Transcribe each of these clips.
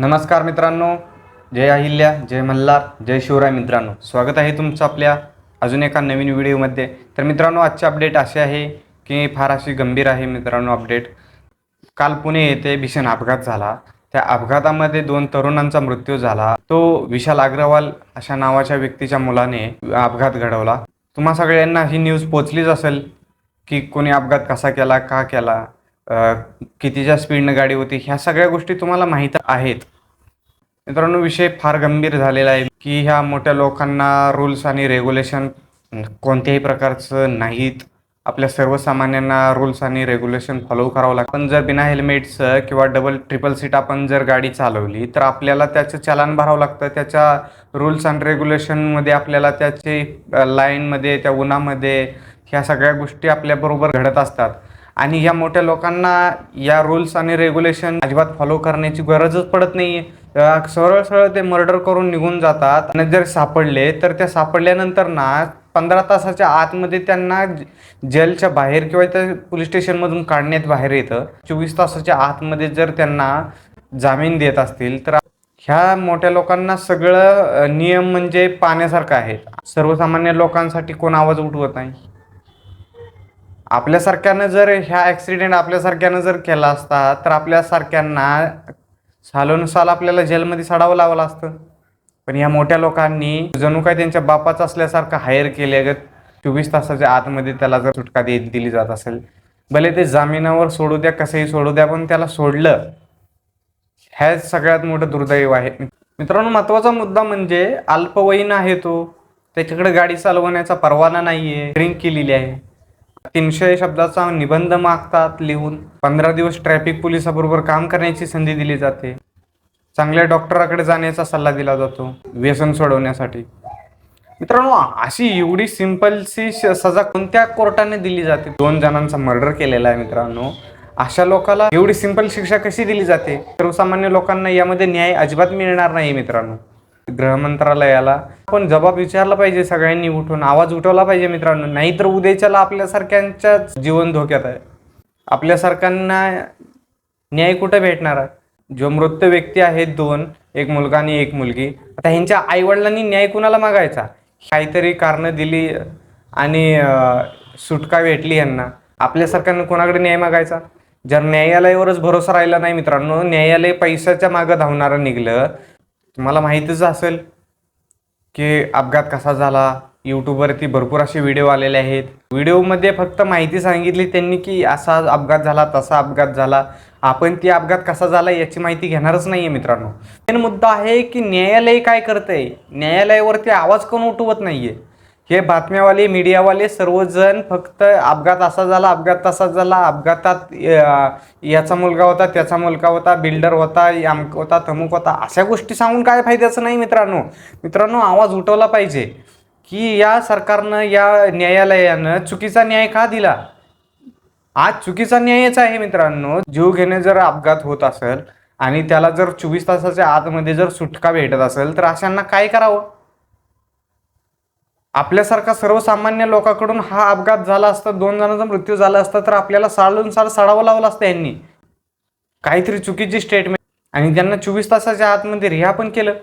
नमस्कार मित्रांनो जय अहिल्या जय मल्हार जय शिवराय मित्रांनो. स्वागत आहे तुमचं आपल्या अजून एका नवीन व्हिडिओमध्ये. तर मित्रांनो आजचे अपडेट असे आहे की फार अशी गंभीर आहे मित्रांनो अपडेट काल पुणे येथे भीषण अपघात झाला. त्या अपघातामध्ये दोन तरुणांचा मृत्यू झाला. तो विशाल अग्रवाल अशा नावाच्या व्यक्तीच्या मुलाने अपघात घडवला. तुम्हा सगळ्यांना ही न्यूज पोचलीच असेल की कोणी अपघात कसा केला का केला? कितीच्या स्पीडनं गाडी होती ह्या सगळ्या गोष्टी तुम्हाला माहीत आहेत. मित्रांनो विषय फार गंभीर झालेला आहे की ह्या मोठ्या लोकांना रूल्स आणि रेग्युलेशन कोणत्याही प्रकारचं नाहीत. आपल्या सर्वसामान्यांना रूल्स आणि रेग्युलेशन फॉलो करावं लागतं. पण जर बिना हेल्मेटचं किंवा डबल ट्रिपल सीट आपण जर गाडी चालवली तर आपल्याला त्याचं चलान भरावं लागतं. त्याच्या रूल्स अँड रेग्युलेशनमध्ये आपल्याला त्याचे लाईनमध्ये त्या उन्हामध्ये ह्या सगळ्या गोष्टी आपल्याबरोबर घडत असतात. आणि या मोठ्या लोकांना या रूल्स आणि रेग्युलेशन अजिबात फॉलो करण्याची गरजच पडत नाही आहे सरळ सरळ ते मर्डर करून निघून जातात आणि जर सापडले तर त्या सापडल्यानंतर ना पंधरा तासाच्या आतमध्ये त्यांना जेलच्या बाहेर किंवा त्या पोलीस स्टेशनमधून काढण्यात बाहेर येतं. चोवीस तासाच्या आतमध्ये जर त्यांना जामीन देत असतील तर ह्या मोठ्या लोकांना सगळं नियम म्हणजे पाण्यासारखं आहे सर्वसामान्य लोकांसाठी कोण आवाज उठवत नाही? आपल्यासारख्यानं जर ह्या ॲक्सिडेंट आपल्यासारख्यानं जर केला असता तर आपल्यासारख्यांना सालोनुसाल आपल्याला जेलमध्ये सडावं लावलं असतं. पण या मोठ्या लोकांनी जणू काय त्यांच्या बापाच असल्यासारखं हायर केले ग चोवीस तासाच्या आतमध्ये त्याला जर सुटका दे दिली जात असेल. भले ते जामिनावर सोडू द्या कसंही सोडू द्या पण त्याला सोडलं ह्याच सगळ्यात मोठं दुर्दैव आहे. मित्रांनो महत्त्वाचा मुद्दा म्हणजे अल्पवयीन आहे तो. त्याच्याकडे गाडी चालवण्याचा परवाना आहे ड्रिंक केलेली आहे. तीनशे शब्दाचा निबंध मागतात लिहून. पंधरा दिवस ट्रॅफिक पोलिसाबरोबर काम करण्याची संधी दिली जाते. चांगल्या डॉक्टराकडे जाण्याचा सल्ला दिला जातो व्यसन सोडवण्यासाठी. मित्रांनो अशी एवढी सिंपलशी सजा कोणत्या कोर्टाने दिली जाते? दोन जणांचा मर्डर केलेला आहे मित्रांनो. अशा लोकाला एवढी सिंपल शिक्षा कशी दिली जाते? सर्वसामान्य लोकांना यामध्ये न्याय अजिबात मिळणार नाही मित्रांनो. गृह मंत्रालयाला आपण जबाब विचारला पाहिजे सगळ्यांनी उठून. आवाज उठवला पाहिजे मित्रांनो. नाहीतर उद्याच्याला आपल्यासारख्यांच्याच जीवन धोक्यात आहे. आपल्यासारख्यांना न्याय कुठे भेटणार आहे? जो मृत व्यक्ती आहेत दोन एक मुलगा आणि एक मुलगी आता ह्यांच्या आईवडिलांनी न्याय कुणाला मागायचा? काहीतरी कारणं दिली आणि सुटका भेटली यांना. आपल्यासारख्यांना कोणाकडे न्याय मागायचा? जर न्यायालयावरच भरोसा राहिला नाही मित्रांनो न्यायालय पैशाच्या मागं धावणारं निघलं तुम्हाला माहितीच असेल की अपघात कसा झाला. यूट्यूबवरती भरपूर असे व्हिडिओ आलेले आहेत. व्हिडिओमध्ये फक्त माहिती सांगितली त्यांनी की असा अपघात झाला तसा अपघात झाला. आपण ती अपघात कसा झाला याची माहिती घेणारच नाही आहे मित्रांनो. मेन मुद्दा आहे की न्यायालय काय करतंय? न्यायालयावरती आवाज कोण उठवत नाहीये? हे बातम्यावाले मीडियावाले सर्वजण फक्त अपघात असा झाला अपघात तसा झाला. अपघातात याचा मुलगा होता त्याचा मुलगा होता बिल्डर होता यामक होता थमुक होता. अशा गोष्टी सांगून काय फायद्याचं नाही मित्रांनो. मित्रांनो आवाज उठवला पाहिजे की या सरकारनं या न्यायालयानं चुकीचा न्याय का दिला? आज चुकीचा न्यायच आहे मित्रांनो. जीव घेणे जर अपघात होत असेल आणि त्याला जर चोवीस तासाच्या आतमध्ये जर सुटका भेटत असेल तर अशांना काय करावं? आपल्यासारखा सर्वसामान्य लोकांकडून हा अपघात झाला असता दोन जणांचा मृत्यू झाला असता तर आपल्याला साळून साल सडावं लावलं असतं यांनी. काहीतरी चुकीची स्टेटमेंट आणि त्यांना चोवीस तासाच्या आतमध्ये रिहा पण केलं.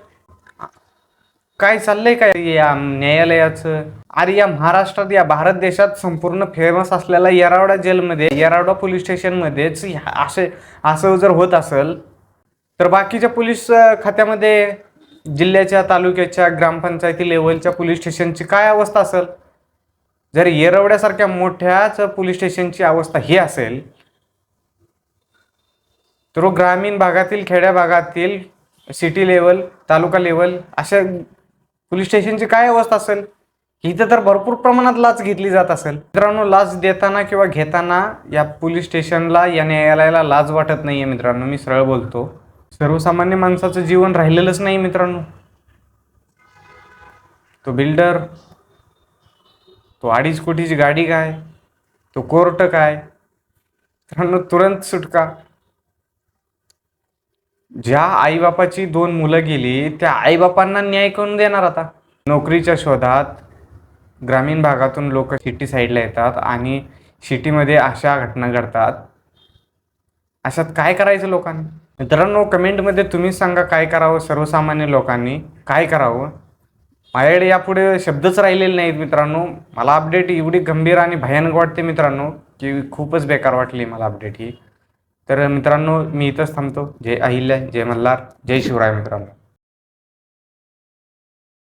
काय चाललंय काय या न्यायालयाचं? अरे या महाराष्ट्रात या भारत देशात संपूर्ण फेमस असलेल्या येरावडा जेलमध्ये येरावडा पोलीस स्टेशनमध्येच असे असं जर होत असेल तर बाकीच्या पोलीस खात्यामध्ये जिल्ह्याच्या तालुक्याच्या ग्रामपंचायती लेवलच्या पोलीस स्टेशनची काय अवस्था असेल? जर येरवड्यासारख्या मोठ्याच पोलीस स्टेशनची अवस्था ही असेल तर ग्रामीण भागातील खेड्या भागातील सिटी लेवल तालुका लेवल अशा पोलीस स्टेशनची काय अवस्था असेल? इथं तर भरपूर प्रमाणात लाच घेतली जात असेल. मित्रांनो लाच देताना किंवा घेताना या पोलीस स्टेशनला या न्यायालयाला लाज वाटत नाही आहे मित्रांनो मी सरळ बोलतो. सर्वसामान्य माणसाचं जीवन राहिलेलंच नाही मित्रांनो. तो बिल्डर तो अडीच कोटीची गाडी काय तो कोर्ट काय मित्रांनो तुरंत सुटका. ज्या आईबापाची दोन मुलं गेली त्या आईबापांना न्याय करून देणार आता. नोकरीच्या शोधात ग्रामीण भागातून लोक सिटी साईडला येतात आणि सिटीमध्ये अशा घटना घडतात. अशात काय करायचं लोकांनी? मित्रांनो कमेंटमध्ये तुम्हीच सांगा काय करावं सर्वसामान्य लोकांनी? काय करावं? माझ्याकडे यापुढे शब्दच राहिलेले नाहीत मित्रांनो. मला अपडेट एवढी गंभीर आणि भयानक वाटते मित्रांनो की खूपच बेकार वाटली मला अपडेट ही. तर मित्रांनो मी इथंच थांबतो. जय अहिल्या जय मल्हार जय शिवराय मित्रांनो.